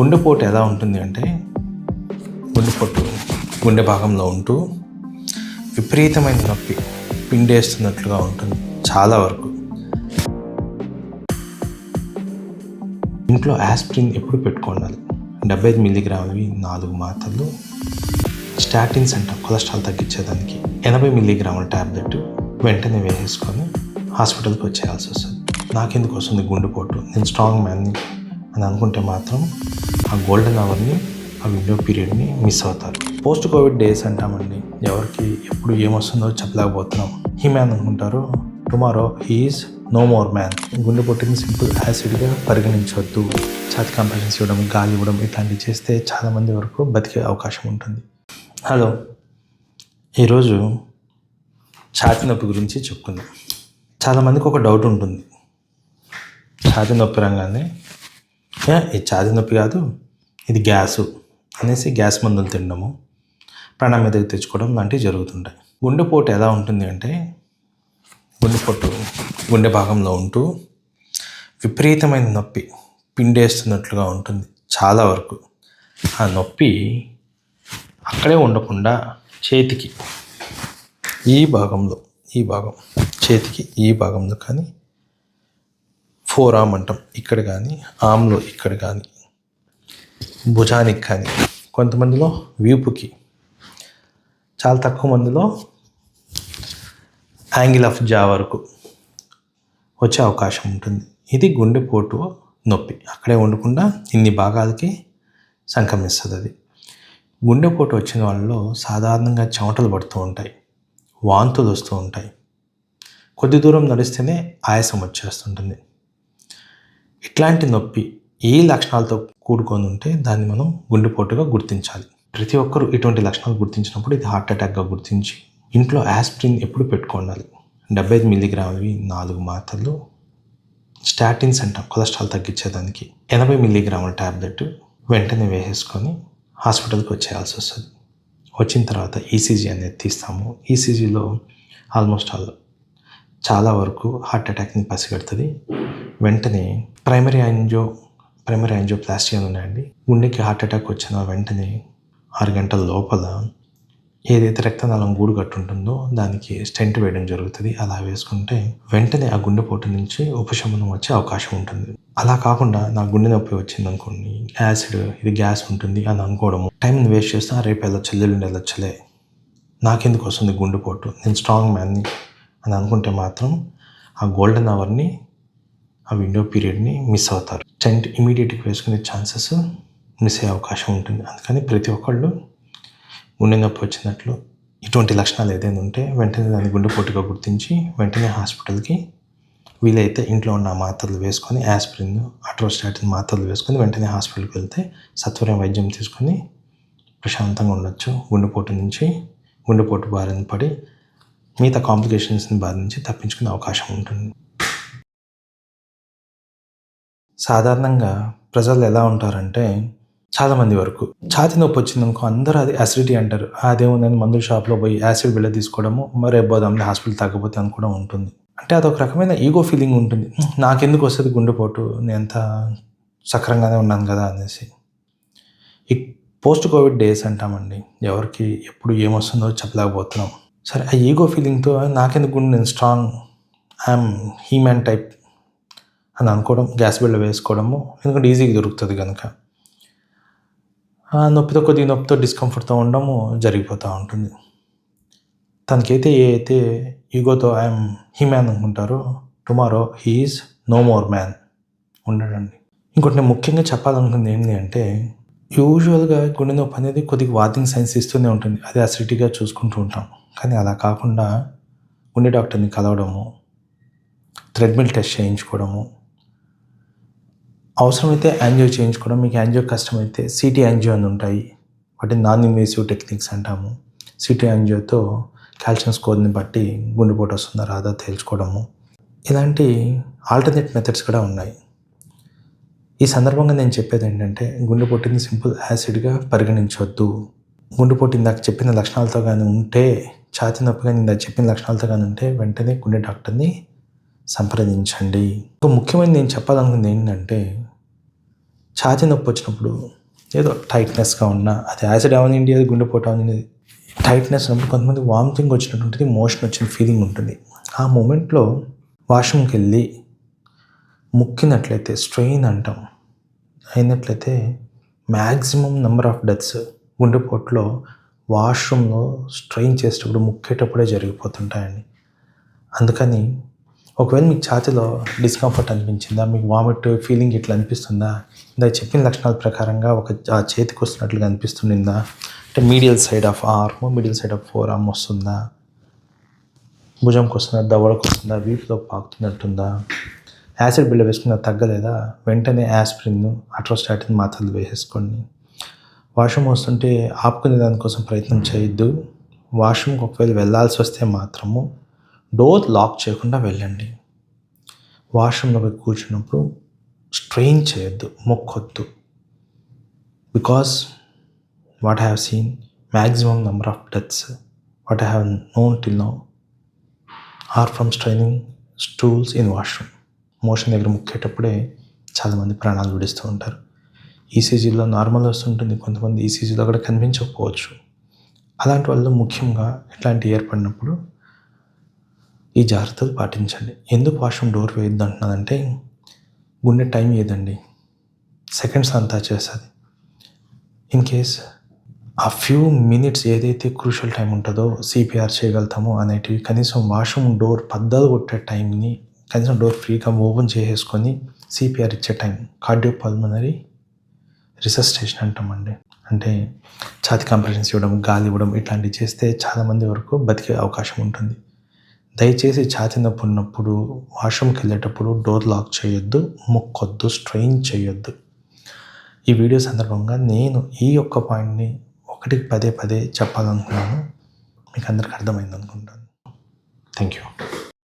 గుండెపోటు ఎలా ఉంటుంది అంటే గుండెపోటు గుండె భాగంలో ఉంటూ విపరీతమైన నొప్పి పిండేస్తున్నట్లుగా ఉంటుంది చాలా వరకు. ఇంట్లో ఆస్ప్రిన్ ఎప్పుడు పెట్టుకోవాలి డెబ్బై ఐదు మిల్లీగ్రాములవి నాలుగు మాత్రలు. స్టాటిన్స్ అంట కొలెస్ట్రాల్ తగ్గించేదానికి ఎనభై మిల్లీగ్రాముల ట్యాబ్లెట్ వెంటనే వేసేసుకొని హాస్పిటల్కి వచ్చేయాల్సి వస్తుంది. నాకెందుకు వస్తుంది గుండెపోటు నేను స్ట్రాంగ్ మ్యాన్ని అని అనుకుంటే మాత్రం ఆ గోల్డెన్ అవర్ని ఆ విండో పీరియడ్ని మిస్ అవుతారు. పోస్ట్ కోవిడ్ డేస్ అంటామండి. ఎవరికి ఎప్పుడు ఏమొస్తుందో చెప్పలేకపోతున్నాం. హీ మ్యాన్ అనుకుంటారు tomorrow he is no more man గుండెపోటుని simple యాసిడ్గా పరిగణించవద్దు. ఛాతి కంప్రెషన్స్ ఇవ్వడం గాలి ఇవ్వడం ఇట్లాంటివి చేస్తే చాలామంది వరకు బతికే అవకాశం ఉంటుంది. హలో ఈరోజు ఛాతి నొప్పి గురించి చెప్పుకుందాం. చాలామందికి ఒక డౌట్ ఉంటుంది. ఛాతి నొప్పి రంగానే ఇది ఛాతి నొప్పి కాదు ఇది గ్యాసు అనేసి గ్యాస్ మందులు తినడము ప్రాణం మీదకి తెచ్చుకోవడం లాంటివి జరుగుతుంటాయి. గుండెపోటు ఎలా ఉంటుంది అంటే గుండెపోటు గుండె భాగంలో ఉంటూ విపరీతమైన నొప్పి పిండేస్తున్నట్లుగా ఉంటుంది చాలా వరకు. ఆ నొప్పి అక్కడే ఉండకుండా చేతికి ఈ భాగంలో ఈ భాగం చేతికి ఈ భాగంలో కానీ ఫోర్ ఆమ్ అంటాం. ఇక్కడ కానీ ఆమ్లో ఇక్కడ కానీ భుజానికి కానీ. కొంతమందిలో వీపుకి చాలా తక్కువ మందిలో యాంగిల్ ఆఫ్ జా వరకు వచ్చే అవకాశం ఉంటుంది. ఇది గుండెపోటు నొప్పి. అక్కడే ఉండకుండా ఇన్ని భాగాలకి సంక్రమిస్తుంది అది. గుండెపోటు వచ్చిన వాళ్ళలో సాధారణంగా చెమటలు పడుతూ ఉంటాయి. వాంతులు వస్తూ ఉంటాయి. కొద్ది దూరం నడిస్తేనే ఆయాసం వచ్చేస్తుంటుంది. ఇట్లాంటి నొప్పి ఏ లక్షణాలతో కూడుకొని ఉంటే దాన్ని మనం గుండెపోటుగా గుర్తించాలి. ప్రతి ఒక్కరూ ఇటువంటి లక్షణాలు గుర్తించినప్పుడు ఇది హార్ట్ అటాక్గా గుర్తించి ఇంట్లో ఆస్ప్రిన్ ఎప్పుడు పెట్టుకోవాలి డెబ్బై ఐదు మిల్లీగ్రాములవి నాలుగు మాత్రలు స్టాటిన్స్ అంటాం కొలెస్ట్రాల్ తగ్గించేదానికి ఎనభై మిల్లీగ్రాముల ట్యాబ్లెట్ వెంటనే వేసేసుకొని హాస్పిటల్కి వచ్చేయాల్సి వస్తుంది. వచ్చిన తర్వాత ఈసీజీ అనేది తీస్తాము. ఈసీజీలో ఆల్మోస్ట్ ఆల్ చాలా వరకు హార్ట్ అటాక్ని పసిగడుతుంది. వెంటనే primary angio primary angioplasty అని ఉన్నాయండి. గుండెకి హార్ట్ అటాక్ వచ్చిన వెంటనే ఆరు గంటల లోపల ఏదైతే రక్తనాళం గూడు కట్టుంటుందో దానికి స్టెంట్ వేయడం జరుగుతుంది. అలా వేసుకుంటే వెంటనే ఆ గుండెపోటు నుంచి ఉపశమనం వచ్చే అవకాశం ఉంటుంది. అలా కాకుండా నా గుండె నొప్పి వచ్చింది అనుకోండి యాసిడ్ ఇది గ్యాస్ ఉంటుంది అని అనుకోవడము. టైంని వేస్ట్ చేస్తే రేపు వెళ్ళొచ్చు ఎల్లుండి వెళ్ళొచ్చలే. నాకెందుకు వస్తుంది గుండెపోటు నేను స్ట్రాంగ్ మ్యాన్ని అని అనుకుంటే మాత్రం ఆ గోల్డెన్ అవర్ని ఆ విండో పీరియడ్ని మిస్ అవుతారు. టెంట్ ఇమీడియట్గా వేసుకునే ఛాన్సెస్ మిస్ అయ్యే అవకాశం ఉంటుంది. అందుకని ప్రతి ఒక్కళ్ళు గుండె నొప్పి వచ్చినట్లు ఇటువంటి లక్షణాలు ఏదైనా ఉంటే వెంటనే దాన్ని గుండెపోటుగా గుర్తించి వెంటనే హాస్పిటల్కి వీలైతే ఇంట్లో ఉన్న మాత్రలు వేసుకొని యాస్పిరిన్ అట్రోస్టాటిన్ మాత్రలు వేసుకొని వెంటనే హాస్పిటల్కి వెళ్తే సత్వరం వైద్యం తీసుకొని ప్రశాంతంగా ఉండొచ్చు. గుండెపోటు నుంచి గుండెపోటు బారిన పడి మిగతా కాంప్లికేషన్స్ని బారి నుంచి తప్పించుకునే అవకాశం ఉంటుంది. సాధారణంగా ప్రజలు ఎలా ఉంటారంటే చాలామంది వరకు ఛాతి నొప్పి వచ్చిందనుకో అందరూ అది అసిడిటీ అంటారు. అదేముందని మందుల షాప్లో పోయి యాసిడ్ వెళ్ళి తీసుకోవడము రేపు రేపోదాంలే హాస్పిటల్ తగ్గపోతే అని కూడా ఉంటుంది. అంటే అదొక రకమైన ఈగో ఫీలింగ్ ఉంటుంది. నాకెందుకు వస్తుంది గుండెపోటు నేను ఎంత సక్రంగానే ఉన్నాను కదా అనేసి. ఈ పోస్ట్ కోవిడ్ డేస్ అంటామండి. ఎవరికి ఎప్పుడు ఏమొస్తుందో చెప్పలేకపోతున్నాం. సరే ఆ ఈగో ఫీలింగ్తో నాకెందుకు గుండె? నేను స్ట్రాంగ్ ఐఎమ్ హీమ్యాన్ టైప్ అని అనుకోవడం గ్యాస్ బిళ్ళ వేసుకోవడము ఎందుకంటే ఈజీగా దొరుకుతుంది కనుక ఆ నొప్పితో కొద్దిగా నొప్పితో డిస్కంఫర్ట్తో ఉండడము జరిగిపోతూ ఉంటుంది. తనకైతే ఏ అయితే ఈగోతో ఐఎమ్ హీమ్యాన్ అనుకుంటారో tomorrow he is no more man ఉండడండి. ఇంకోటి నేను ముఖ్యంగా చెప్పాలనుకుంది ఏంటి అంటే యూజువల్గా గుండె నొప్పి అనేది కొద్దిగా వార్నింగ్ సైన్స్ ఇస్తూనే ఉంటుంది. అది అసిడిటీగా చూసుకుంటూ ఉంటాం. కానీ అలా కాకుండా ఉండే డాక్టర్ని కలవడము థ్రెడ్మిల్ టెస్ట్ చేయించుకోవడము అవసరమైతే యాంజియో చేయించుకోవడం మీకు యాంజియో కష్టమైతే సిటీ యాంజియో అని ఉంటాయి. వాటిని నాన్ ఇన్వేసివ్ టెక్నిక్స్ అంటాము సిటీ యాంజియోతో కాల్షియం స్కోర్ని బట్టి గుండెపోటు వస్తుందా రాదా తేల్చుకోవడము. ఇలాంటి ఆల్టర్నేట్ మెథడ్స్ కూడా ఉన్నాయి. ఈ సందర్భంగా నేను చెప్పేది ఏంటంటే గుండెపోటుని సింపుల్ యాసిడ్గా పరిగణించవద్దు గుండెపోటు ఇందాక చెప్పిన లక్షణాలతో కానీ ఉంటే ఛాతి నొప్పి కానీ ఇందాక చెప్పిన లక్షణాలతో కానీ ఉంటే వెంటనే గుండె డాక్టర్ని సంప్రదించండి. ఒక ముఖ్యమైన నేను చెప్పాలనుకుంది ఏంటంటే ఛాతి నొప్పి వచ్చినప్పుడు ఏదో టైట్నెస్గా ఉన్నా అది యాసిడ్ అవనండి అది గుండెపోటు అవనండి టైట్నెస్ ఉన్నప్పుడు కొంతమంది వామిటింగ్ వచ్చినట్టు ఉంటుంది మోషన్ వచ్చిన ఫీలింగ్ ఉంటుంది. ఆ మూమెంట్లో వాష్రూమ్కి వెళ్ళి ముక్కినట్లయితే స్ట్రెయిన్ అంటాం అయినట్లయితే మ్యాక్సిమం నెంబర్ ఆఫ్ డెత్స్ గుండెపోట్లో వాష్రూమ్లో స్ట్రెయిన్ చేసేటప్పుడు ముక్కేటప్పుడే జరిగిపోతుంటాయండి. అందుకని ఒకవేళ మీకు ఛాతీలో డిస్కంఫర్ట్ అనిపించిందా మీకు వామిట్ ఫీలింగ్ ఇట్లా అనిపిస్తుందా ఇందా చెప్పిన లక్షణాల ప్రకారంగా ఒక ఆ చేతికి వస్తున్నట్లుగా అనిపిస్తుందా అంటే medial side of arm middle side of forearm వస్తుందా భుజంకి వస్తుందా దవడకు వస్తుందా వీపులో పాకుతున్నట్టుందా యాసిడ్ బిళ్ళ వేసుకున్న తగ్గలేదా వెంటనే యాస్ప్రిన్ అట్రోస్టాటిన్ మాత్రలు వేసేసుకోండి. వాష్రూమ్ వస్తుంటే ఆపుకునే దానికోసం ప్రయత్నం చేయొద్దు. వాష్రూమ్కి ఒకవేళ వెళ్ళాల్సి వస్తే మాత్రము డోర్ లాక్ చేయకుండా వెళ్ళండి. వాష్రూమ్లో పోయి కూర్చున్నప్పుడు స్ట్రెయిన్ చేయొద్దు మొక్కొద్దు. Because what have seen maximum number of deaths what have known till now are from straining stools in washroom. Motion దగ్గర ముక్కేటప్పుడే చాలామంది ప్రాణాలు విడుస్తూ ఉంటారు. ఈసీజీలో నార్మల్ వస్తుంటుంది. కొంతమంది ఈసీజీలో కూడా కనిపించకపోవచ్చు. అలాంటి వాళ్ళు ముఖ్యంగా ఇట్లాంటి ఏర్పడినప్పుడు ఈ జాగ్రత్తలు పాటించండి. ఎందుకు వాష్రూమ్ డోర్ వేయొద్దు అంటున్నదంటే గుండె టైం ఏదండి సెకండ్స్ అంతా చేస్తుంది. ఇన్ కేస్ ఆ ఫ్యూ మినిట్స్ ఏదైతే క్రూషల్ టైం ఉంటుందో సిపిఆర్ చేయగలుగుతామో అనేటివి కనీసం వాష్రూమ్ డోర్ పద్దాలు కొట్టే టైంని కనీసం డోర్ ఫ్రీగా ఓపెన్ చేసేసుకొని సిపిఆర్ ఇచ్చే టైం కార్డియో పల్మనరీ రిసస్టేషన్ అంటామండి. అంటే ఛాతి కంప్రెషన్స్ ఇవ్వడం గాలి ఇవ్వడం ఇట్లాంటివి చేస్తే చాలామంది వరకు బతికే అవకాశం ఉంటుంది. దయచేసి ఛాతి నొప్పి ఉన్నప్పుడు వాష్రూమ్కి వెళ్ళేటప్పుడు డోర్ లాక్ చేయొద్దు మొక్కొద్దు స్ట్రెయిన్ చేయొద్దు. ఈ వీడియో సందర్భంగా నేను ఈ యొక్క పాయింట్ని ఒకటికి పదే పదే చెప్పాలనుకున్నాను. మీకు అందరికి అర్థమైంది అనుకుంటాను. Thank you